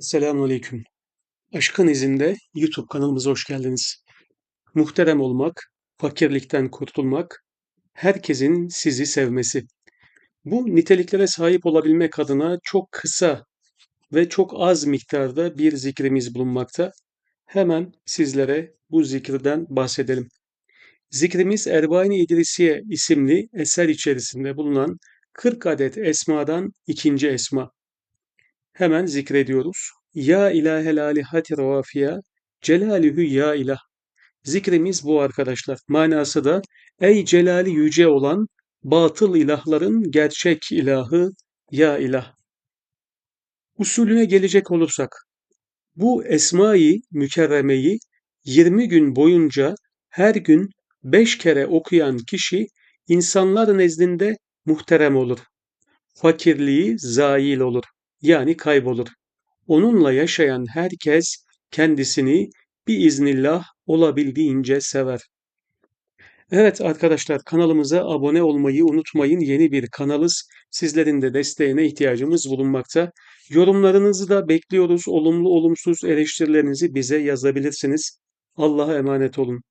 Selamünaleyküm. Aşkın izinde YouTube kanalımıza hoş geldiniz. Muhterem olmak, fakirlikten kurtulmak, herkesin sizi sevmesi. Bu niteliklere sahip olabilmek adına çok kısa ve çok az miktarda bir zikrimiz bulunmakta. Hemen sizlere bu zikirden bahsedelim. Zikrimiz Erbain-i İdrisiye isimli eser içerisinde bulunan 40 adet esmadan ikinci esma. Hemen zikrediyoruz. Ya ilahel alihati rafiya, celalühü ya ilah. Zikrimiz bu arkadaşlar. Manası da ey celali yüce olan batıl ilahların gerçek ilahı ya ilah. Usulüne gelecek olursak bu esmayı mükerremeyi 20 gün boyunca her gün 5 kere okuyan kişi insanlar nezdinde muhterem olur. Fakirliği zail olur yani kaybolur. Onunla yaşayan herkes kendisini bir iznillah olabildiğince sever. Evet arkadaşlar kanalımıza abone olmayı unutmayın. Yeni bir kanalız. Sizlerin de desteğine ihtiyacımız bulunmakta. Yorumlarınızı da bekliyoruz. Olumlu olumsuz eleştirilerinizi bize yazabilirsiniz. Allah'a emanet olun.